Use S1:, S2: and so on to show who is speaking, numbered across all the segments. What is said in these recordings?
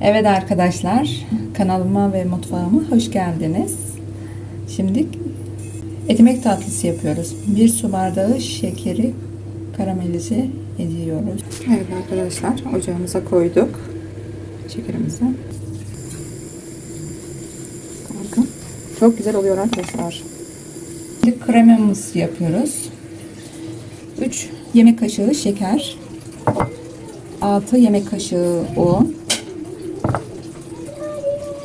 S1: Evet arkadaşlar, kanalıma ve mutfağıma hoş geldiniz. Şimdi etimek tatlısı yapıyoruz. Bir su bardağı şekeri karamelize ediyoruz. Evet arkadaşlar, ocağımıza koyduk şekerimizi. Bakın, çok güzel oluyor arkadaşlar. Şimdi kremamızı yapıyoruz. 3 yemek kaşığı şeker, 6 yemek kaşığı un,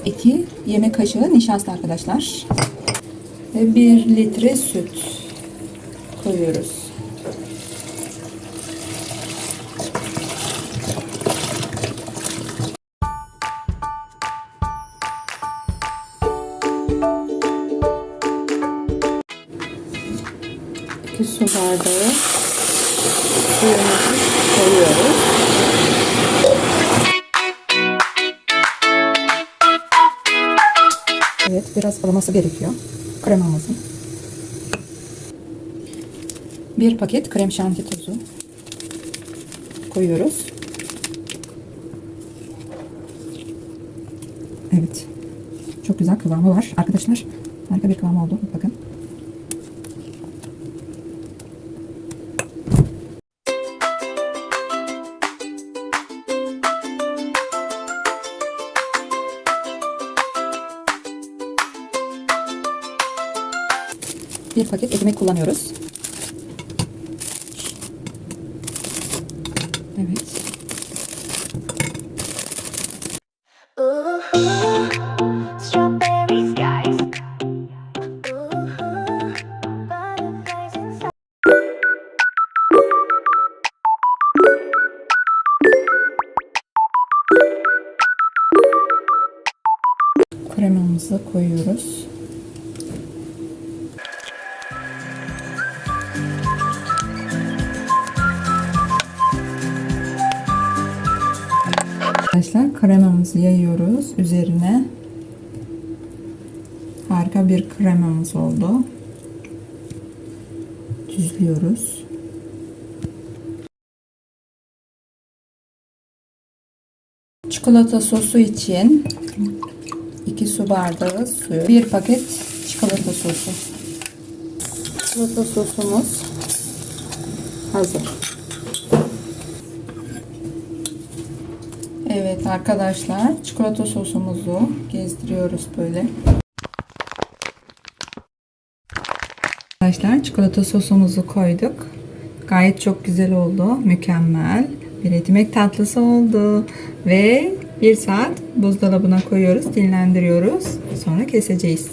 S1: 2 yemek kaşığı nişasta arkadaşlar. Ve 1 litre süt koyuyoruz. İki su bardağı suyumuzu koyuyoruz. Evet, biraz ılıması gerekiyor kremamızın. Bir paket krem şanti tozu koyuyoruz. Evet. Çok güzel kıvamı var. Arkadaşlar harika bir kıvam oldu. Bakın. Bir paket ekmek kullanıyoruz. Evet. Kremamızı koyuyoruz. Arkadaşlar kremamızı yayıyoruz üzerine. Harika bir kremamız oldu. Düzlüyoruz. Çikolata sosu için 2 su bardağı suyu, 1 paket çikolata sosu. Çikolata sosumuz hazır. Evet arkadaşlar çikolata sosumuzu gezdiriyoruz böyle. Arkadaşlar çikolata sosumuzu koyduk. Gayet çok güzel oldu. Mükemmel. Bir ekmek tatlısı oldu. Ve bir saat buzdolabına koyuyoruz. Dinlendiriyoruz. Sonra keseceğiz.